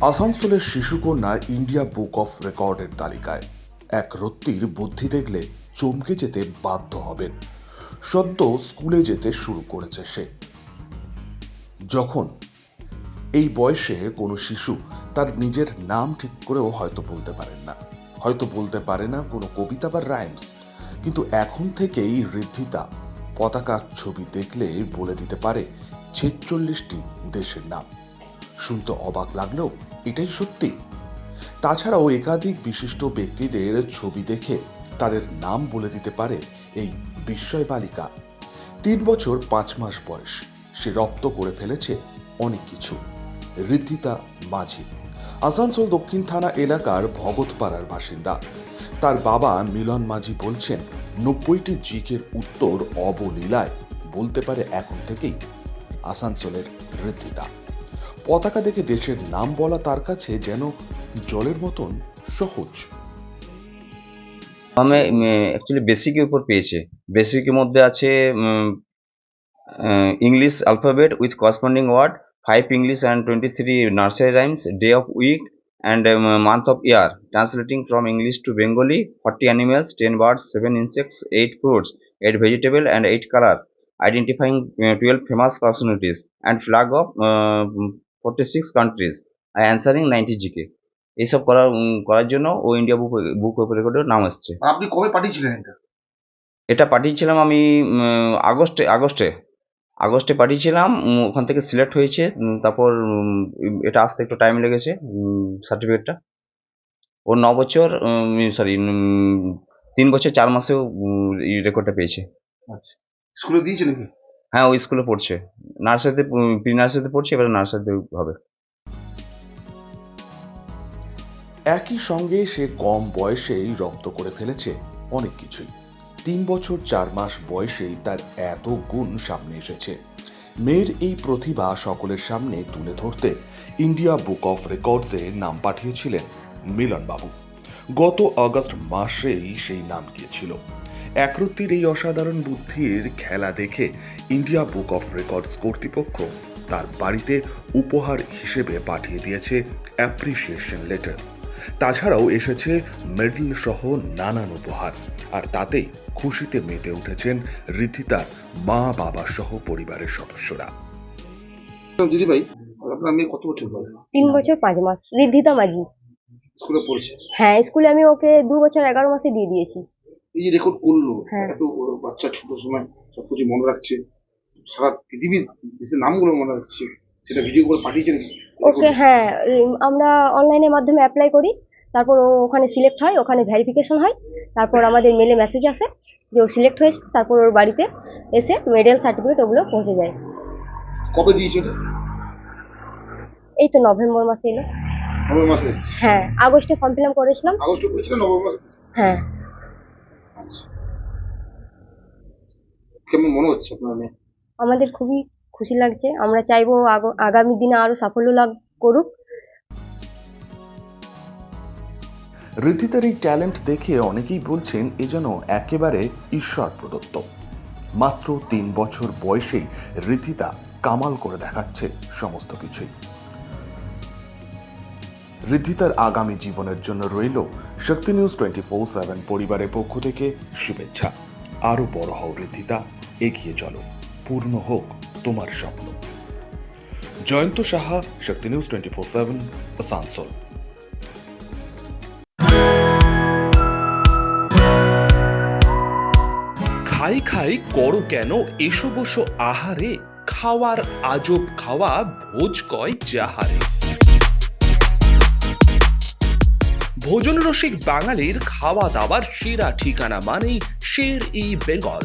আসানসোলের শিশুকন্যা India book of রেকর্ডের তালিকায়। এক রত্তির বুদ্ধি দেখলে চমকে যেতে বাধ্য হবেন। সদ্য স্কুলে যেতে শুরু করেছে সে। যখন এই বয়সে কোনো শিশু তার নিজের নাম ঠিক করেও হয়তো বলতে পারেন না। হয়তো বলতে পারে না কোনো কবিতা বা রাইমস কিন্তু এখন থেকেই ঋদ্ধিতা পতাকার ছবি দেখলে বলে দিতে পারে ছেচল্লিশটি দেশের নাম। শুনতে অবাক লাগলেও এটাই সত্যি। তাছাড়াও একাধিক বিশিষ্ট ব্যক্তিদের ছবি দেখে তাদের নাম বলে দিতে পারে এই বিস্ময় বালিকা। তিন বছর পাঁচ মাস বয়স, সে রপ্ত করে ফেলেছে অনেক কিছু। ঋদ্ধিতা মাঝি, আসানসোল দক্ষিণ থানা এলাকার ভগতপাড়ার বাসিন্দা। তার বাবা মিলন মাঝি বলছেন, নব্বইটি জিকের উত্তর অবলীলায়, বলতে পারে এখন থেকেই, আসানসোলের ঋদ্ধিতা পতাকা দেখে দেশের নাম বলা তার কাছে যেন জলের মতন সহজ। আমি অ্যাকচুয়ালি বেসিকের উপর পেয়েছে। বেসিকের মধ্যে আছে English alphabet with corresponding word five English and twenty three nursery rhymes day of week and month of year translating from English to Bengali forty animals ten birds seven insects eight fruits eight vegetable and eight colour identifying twelve famous personalities and flag of forty six countries answering ninety GK এইসব করার করার জন্য ও India book book of রেকর্ডের নাম আসছে আপনি কবে পাঠিয়েছিলেন এটা? এটা পাঠিয়েছিলাম আমি আগস্টে আগস্টে। আগস্টে পাঠিয়েছিলাম ওখান থেকে সিলেক্ট হয়েছে তারপর এটা আসতে একটু টাইম লেগেছে সার্টিফিকেটটা ও ন বছর সরি তিন বছর চার মাসেও এই রেকর্ডটা পেয়েছে। আচ্ছা। স্কুলে দিয়েছে নাকি? হ্যাঁ ওই স্কুলে পড়ছে। নার্সারিতে প্রি নার্সারিতে পড়ছে এবারে নার্সারিতে হবে। একই সঙ্গে সে কম বয়সেই রপ্ত করে ফেলেছে অনেক কিছুই। তিন বছর চার মাস বয়সেই তার এত গুণ সামনে এসেছে। মেয়ের এই প্রতিভা সকলের সামনে তুলে ধরতে ইন্ডিয়া বুক অফ রেকর্ডসে নাম পাঠিয়েছিলেন মিলনবাবু। গত আগস্ট মাসেই সেই নাম গিয়েছিল। একরত্তির এই অসাধারণ বুদ্ধির খেলা দেখে ইন্ডিয়া বুক অফ রেকর্ডস কর্তৃপক্ষ তার বাড়িতে উপহার হিসেবে পাঠিয়ে দিয়েছে অ্যাপ্রিসিয়েশন লেটার। তাছাড়াও এসেছে মেডেল সহ নানান উপহার। আর তাতেই খুশিতে মেতে উঠেছেন ঋদ্ধিতার মা বাবা সহ পরিবারের সদস্যরা। দিদি ভাই আপনার মেয়ে কত বছর বয়স? তিন বছর পাঁচ মাস। ঋদ্ধিতা মাঝি। স্কুলে পড়ছে? হ্যাঁ স্কুলে আমি ওকে দু বছর এগারো মাসে দিয়ে দিয়েছি। এই যে রেকর্ড করল হ্যাঁ। এত বড় বাচ্চা ছোট সময় সবকিছু মনে রাখছে। সারা পৃথিবীর দেশের নামগুলো মনে রাখছে সেটা ভিডিও করে পাঠিয়েছেন ওকে হ্যাঁ আমরা অনলাইনের মাধ্যমে অ্যাপ্লাই করি। তারপর ও ওখানে সিলেক্ট হয় ওখানে ভেরিফিকেশন হয়। তারপর আমাদের মেলে মেসেজ আসে যে ও সিলেক্ট হয়েছে। তারপর ওর বাড়িতে এসে মেডেল সার্টিফিকেট ওগুলো পৌঁছে যায়। কবে দিয়েছে এটা? এই তো নভেম্বর মাসে এলো। নভেম্বর মাসে হ্যাঁ আগস্টে ফর্ম ফিল আপ করেছিলাম। আগস্টে করেছিলেন নভেম্বর মাসে হ্যাঁ। আচ্ছা। কেমন মনে হচ্ছে আপনার আমাদের খুবই খুশি লাগছে। আমরা চাইব আগামী দিনে আরও সাফল্য লাভ করুক। ঋদ্ধিতার এই ট্যালেন্ট দেখে অনেকেই বলছেন, এ যেন একেবারে ঈশ্বর প্রদত্ত। মাত্র তিন বছর বয়সেই ঋদ্ধিতা কামাল করে দেখাচ্ছে সমস্ত কিছুই। ঋদ্ধিতার আগামী জীবনের জন্য রইল Shakti news twenty four seven পরিবারের পক্ষ থেকে শুভেচ্ছা। আরও বড় হও ঋদ্ধিতা, এগিয়ে চলো। পূর্ণ হোক তোমার স্বপ্ন। Jayanta Saha, Shakti news twenty four seven, Asansol. খাই খাই করো কেন এসো বসো আহারে, খাওয়ার আজব খাওয়া ভোজ কয় যাহারে। ভোজন রসিক বাঙালির খাওয়া দাওয়ার সেরা ঠিকানা মানেই Sher e Bengal.